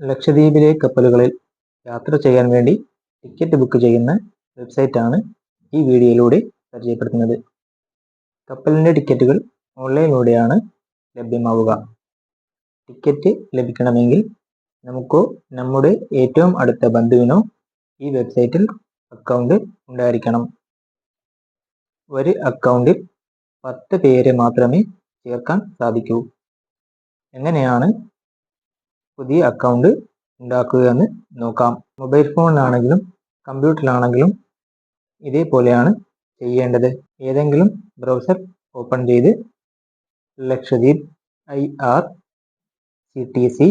ലക്ഷദ്വീപിലെ കപ്പലുകളിൽ യാത്ര ചെയ്യാൻ വേണ്ടി ടിക്കറ്റ് ബുക്ക് ചെയ്യുന്ന വെബ്സൈറ്റാണ് ഈ വീഡിയോയിലൂടെ പരിചയപ്പെടുത്തുന്നത്. കപ്പലിന്റെ ടിക്കറ്റുകൾ ഓൺലൈനിലൂടെയാണ് ലഭ്യമാവുക. ടിക്കറ്റ് ലഭിക്കണമെങ്കിൽ നമുക്കോ നമ്മുടെ ഏറ്റവും അടുത്ത ബന്ധുവിനോ ഈ വെബ്സൈറ്റിൽ അക്കൗണ്ട് ഉണ്ടായിരിക്കണം. ഒരു അക്കൗണ്ടിൽ പത്ത് പേരെ മാത്രമേ ചേർക്കാൻ സാധിക്കൂ. എങ്ങനെയാണ് പുതിയ അക്കൗണ്ട് ഉണ്ടാക്കുക എന്ന് നോക്കാം മൊബൈൽ ഫോണിലാണെങ്കിലും കമ്പ്യൂട്ടറിലാണെങ്കിലും ഇതേപോലെയാണ് ചെയ്യേണ്ടത്. ഏതെങ്കിലും ബ്രൗസർ ഓപ്പൺ ചെയ്ത് Lakshadweep I R C T C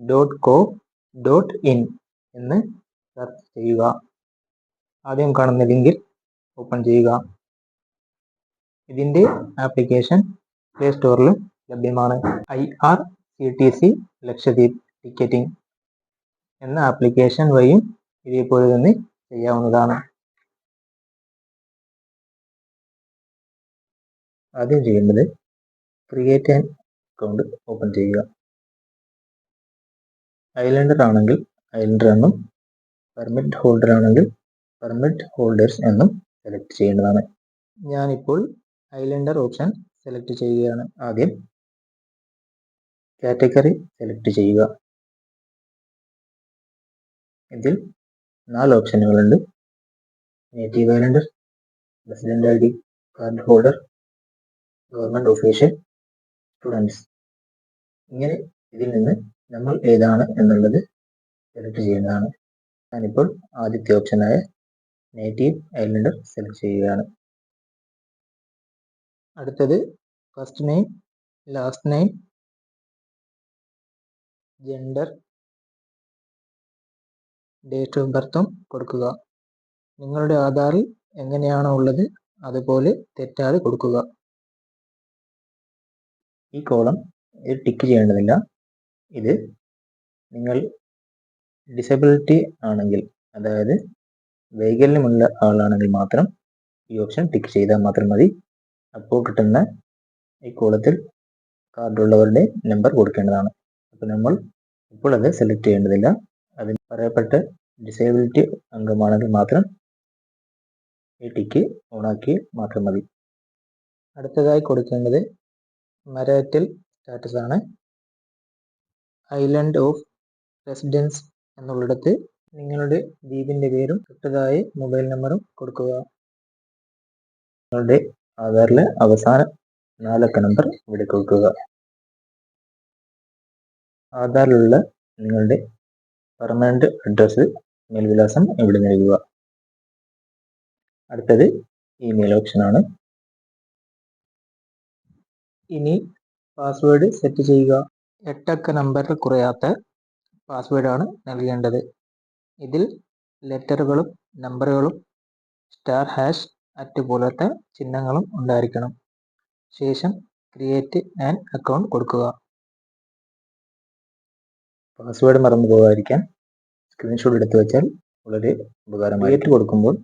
dot co dot in എന്ന് സെർച്ച് ചെയ്യുക. ആദ്യം കാണുന്ന ലിങ്കിൽ ഓപ്പൺ ചെയ്യുക. ഇതിന്റെ ആപ്ലിക്കേഷൻ പ്ലേ സ്റ്റോറിൽ ലഭ്യമാണ്. I R C T C Lakshadweep ticketing എന്ന ആപ്ലിക്കേഷൻ വഴിയും ഇതേപോലെ തന്നെ ചെയ്യാവുന്നതാണ്. ആദ്യം ചെയ്യേണ്ടത് ക്രിയേറ്റ് ആൻ അക്കൗണ്ട് ഓപ്പൺ ചെയ്യുക. ഐലൻഡർ ആണെങ്കിൽ ഐലൻഡർ എന്നും പെർമിറ്റ് ഹോൾഡർ ആണെങ്കിൽ പെർമിറ്റ് ഹോൾഡേഴ്സ് എന്നും സെലക്ട് ചെയ്യേണ്ടതാണ്. ഞാനിപ്പോൾ ഐലൻഡർ ഓപ്ഷൻ സെലക്ട് ചെയ്യുകയാണ്. ആദ്യം കാറ്റഗറി സെലക്ട് ചെയ്യുക. ഇതിൽ നാല് ഓപ്ഷനുകളുണ്ട് native islander resident I D card holder government official students ഇങ്ങനെ ഇതിൽ നിന്ന് നമ്മൾ ഏതാണ് എന്നുള്ളത് സെലക്ട് ചെയ്യുന്നതാണ്. ഞാനിപ്പോൾ ആദ്യത്തെ ഓപ്ഷനായ നേറ്റീവ് ഐലൻഡർ സെലക്ട് ചെയ്യുകയാണ്. അടുത്തത് first name last name gender date of ബർത്തും കൊടുക്കുക. നിങ്ങളുടെ ആധാറിൽ എങ്ങനെയാണോ ഉള്ളത് അതുപോലെ തെറ്റാതെ കൊടുക്കുക. ഈ കോളം ഇത് ടിക്ക് ചെയ്യേണ്ടതില്ല. ഇത് നിങ്ങൾ ഡിസബിലിറ്റി ആണെങ്കിൽ അതായത് വൈകല്യമുള്ള ആളാണെങ്കിൽ മാത്രം ഈ ഓപ്ഷൻ ടിക്ക് ചെയ്താൽ മാത്രം മതി. അപ്പോൾ കിട്ടുന്ന ഈ കോളത്തിൽ കാർഡുള്ളവരുടെ നമ്പർ കൊടുക്കേണ്ടതാണ്. അപ്പോൾ നമ്മൾ ഇപ്പോൾ അത് സെലക്ട് ചെയ്യേണ്ടതില്ല. അതിന് പറയപ്പെട്ട ഡിസേബിലിറ്റി അംഗമാണെങ്കിൽ മാത്രം ഈ ടിക്ക് ഓണാക്കി മാത്രം മതി. അടുത്തതായി കൊടുക്കേണ്ടത് മരാറ്റൽ സ്റ്റാറ്റസ് ആണ്. ഐലൻഡ് ഓഫ് റെസിഡൻസ് എന്നുള്ളിടത്ത് നിങ്ങളുടെ ദ്വീപിന്റെ പേരും തൊട്ടതായ മൊബൈൽ നമ്പറും കൊടുക്കുക. നിങ്ങളുടെ ആധാറിലെ അവസാന നാലക്ക നമ്പർ ഇവിടെ കൊടുക്കുക. ആധാറിലുള്ള നിങ്ങളുടെ പെർമനന്റ് അഡ്രസ്സ് മെയിൽ മേൽവിലാസം ഇവിടെ നൽകുക. അടുത്തത് ഇമെയിൽ ഓപ്ഷനാണ് ഇനി പാസ്വേഡ് സെറ്റ് ചെയ്യുക. എട്ടക്ക നമ്പറിൽ കുറയാത്ത പാസ്വേഡാണ് നൽകേണ്ടത്. ഇതിൽ ലെറ്ററുകളും നമ്പറുകളും സ്റ്റാർ ഹാഷ് അറ്റ് പോലത്തെ ചിഹ്നങ്ങളും ഉണ്ടായിരിക്കണം. ശേഷം ക്രിയേറ്റ് ആൻ അക്കൗണ്ട് കൊടുക്കുക. പാസ്വേഡ് മറന്നു പോകാതിരിക്കാൻ സ്ക്രീൻഷോട്ട് എടുത്തു വെച്ചാൽ വളരെ ഉപകാരമായി ക്രിയേറ്റ് കൊടുക്കുമ്പോൾ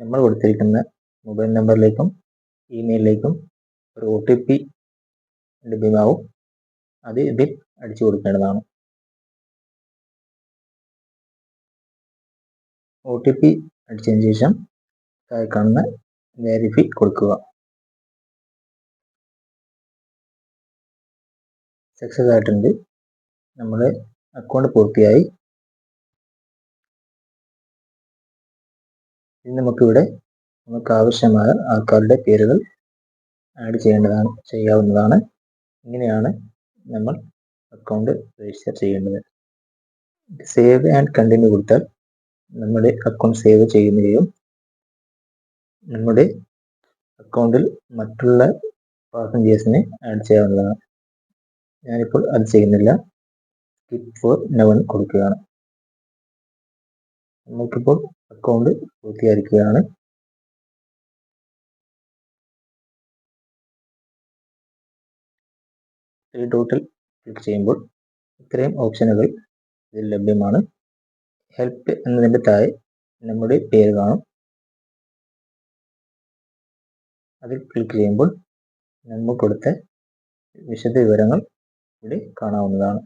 നമ്മൾ കൊടുത്തിരിക്കുന്ന മൊബൈൽ നമ്പറിലേക്കും ഇമെയിലിലേക്കും ഒരു ഒ ടി പി ലഭ്യമാവും. അത് ഇതിൽ അടിച്ചു കൊടുക്കേണ്ടതാണ്. ഒ ടി പി അടിച്ചതിന് ശേഷം താഴെ കാണുന്ന വെരിഫൈ കൊടുക്കുക. സക്സസ് ആയിട്ടുണ്ട്. നമ്മുടെ അക്കൗണ്ട് പൂർത്തിയായി. ഇനി നമുക്കിവിടെ നമുക്ക് ആവശ്യമായ ആൾക്കാരുടെ പേരുകൾ ആഡ് ചെയ്യേണ്ടതാണ് ചെയ്യാവുന്നതാണ്. ഇങ്ങനെയാണ് നമ്മൾ അക്കൗണ്ട് രജിസ്റ്റർ ചെയ്യേണ്ടത്. സേവ് ആൻഡ് കണ്ടിന്യൂ കൊടുത്താൽ നമ്മുടെ അക്കൗണ്ട് സേവ് ചെയ്യുകയും നമ്മുടെ അക്കൗണ്ടിൽ മറ്റുള്ള പാസഞ്ചേഴ്സിനെ ആഡ് ചെയ്യാവുന്നതാണ്. ഞാനിപ്പോൾ അത് ചെയ്യുന്നില്ല. സ്കിപ്പ് ഫോർ നവൺ കൊടുക്കുകയാണ്. നമുക്കിപ്പോൾ അക്കൗണ്ട് പൂർത്തിയായിരിക്കുകയാണ് ത്രീ ഡോട്ടിൽ ക്ലിക്ക് ചെയ്യുമ്പോൾ ഇത്രയും ഓപ്ഷനുകൾ ഇതിൽ ലഭ്യമാണ്. ഹെൽപ്പ് എന്നതിന്റെ താഴെ നമ്മുടെ പേര് കാണും. അതിൽ ക്ലിക്ക് ചെയ്യുമ്പോൾ നമ്മൾ കൊടുത്ത വിശദ വിവരങ്ങൾ ഇവിടെ കാണാവുന്നതാണ്.